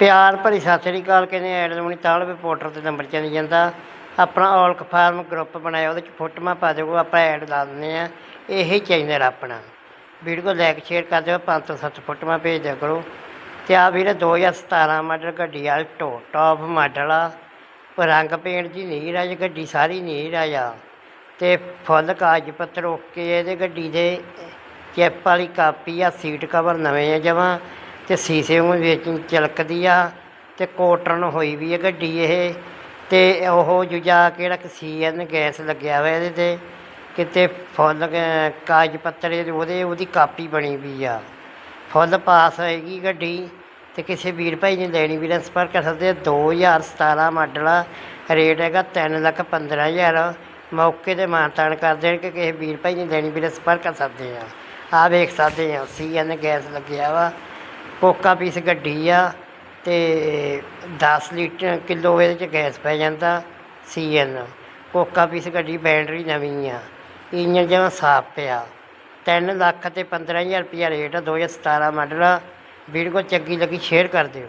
ਪਿਆਰ ਭਰੀ ਸਤਿ ਸ੍ਰੀ ਅਕਾਲ ਕਹਿੰਦੇ ਐਡਮਨੀ ਤਾਲਵੇ ਪੋਰਟਰ ਤੇ ਨੰਬਰ ਚੱਲ ਜਾਂਦਾ। ਆਪਣਾ ਔਲਕ ਫਾਰਮ ਗਰੁੱਪ ਬਣਾਇਆ, ਉਹਦੇ ਚ ਫੋਟੋਆਂ ਪਾ ਦਿਓ ਆਪਾਂ ਐਡ ਲਾ ਦਿੰਦੇ ਆ। ਇਹੀ ਚੈਨਲ ਆਪਣਾ। ਵੀਡੀਓ ਲਾਈਕ ਸ਼ੇਅਰ ਕਰ ਦਿਓ, ਪੰਜ ਤੋਂ ਸੱਤ ਫੋਟੋਆਂ ਭੇਜ ਦਿਆ ਕਰੋ। ਤੇ ਆ ਵੀਰੇ 2017 ਮਾਡਲ ਗੱਡੀ ਆਲਟੋ ਟੌਪ ਮਾਡਲ ਆ। ਰੰਗ ਪੇਂਟ ਜੀ ਨਹੀਂ ਰਾਜ ਗੱਡੀ ਸਾਰੀ ਨਹੀਂ ਰਾਜਾ ਤੇ ਫੁੱਲ ਕਾਗਜ਼ ਪੱਤਰ ਓਕੇ ਇਹਦੇ ਗੱਡੀ ਦੇ ਚੈਪ ਵਾਲੀ ਕਾਪੀ ਆ ਸੀਟ ਕਵਰ ਨਵੇਂ ਆ ਜਮਾਂ। ਤੇ ਸੀਸੇ ਉਹ ਵਿੱਚ ਚਲਕਦੀ ਆ ਤੇ ਕੋਟਰਨ ਹੋਈ ਵੀ ਹੈ ਗੱਡੀ ਇਹ। ਤੇ ਉਹ ਜੁਜਾ ਕਿਹੜਾ ਕਿ ਸੀਐਨ ਗੈਸ ਲੱਗਿਆ ਹੋਇਆ ਇਹਦੇ ਤੇ, ਕਿਤੇ ਫੁੱਲ ਕ- ਕਾਗਜ਼ ਪੱਤਰ ਉਹਦੇ, ਉਹਦੀ ਕਾਪੀ ਬਣੀ ਵੀ ਆ। ਫੁੱਲ ਪਾਸ ਹੋਏਗੀ ਗੱਡੀ ਤੇ ਕਿਸੇ ਵੀਰ ਭਾਈ ਨੇ ਲੈਣੀ ਵੀਰ ਸੰਪਰਕ ਕਰ ਸਕਦੇ ਆ। 2017 ਮਾਡਲ ਆ, ਰੇਟ ਹੈਗਾ ਤਿੰਨ ਲੱਖ ਪੰਦਰਾਂ ਹਜ਼ਾਰ। ਮੌਕੇ ਤੇ ਮਾਨਤਾਨ ਕਰ ਦੇਣ ਕਿ ਕਿਸੇ ਵੀਰ ਭਾਈ ਨੇ ਲੈਣੀ ਵੀਰ ਸੰਪਰਕ ਕਰ ਸਕਦੇ ਆ। ਆ ਵੇਖ ਸਕਦੇ ਆ, ਸੀਐਨ ਗੈਸ ਲੱਗਿਆ ਵਾ। ਕੋਕਾ ਪੀਸ ਗੱਡੀ ਆ ਅਤੇ ਦਸ ਲੀਟਰ ਕਿਲੋ ਇਹਦੇ ਚ ਗੈਸ ਪੈ ਜਾਂਦਾ ਸੀ ਸੀਐਨ। ਕੋਕਾ ਪੀਸ ਗੱਡੀ ਬੈਟਰੀ ਨਵੀਂ ਆ। ਇੰਜਨ ਜਮਾ ਸਾਫ਼ ਪਿਆ। ਤਿੰਨ ਲੱਖ ਤੇ 15000 ਰੁਪਇਆ ਰੇਟ ਆ 2017 ਮਾਡਲ ਆ। ਵੀਡੀਓ ਚੰਗੀ ਲੱਗੀ, ਸ਼ੇਅਰ ਕਰ ਦਿਓ।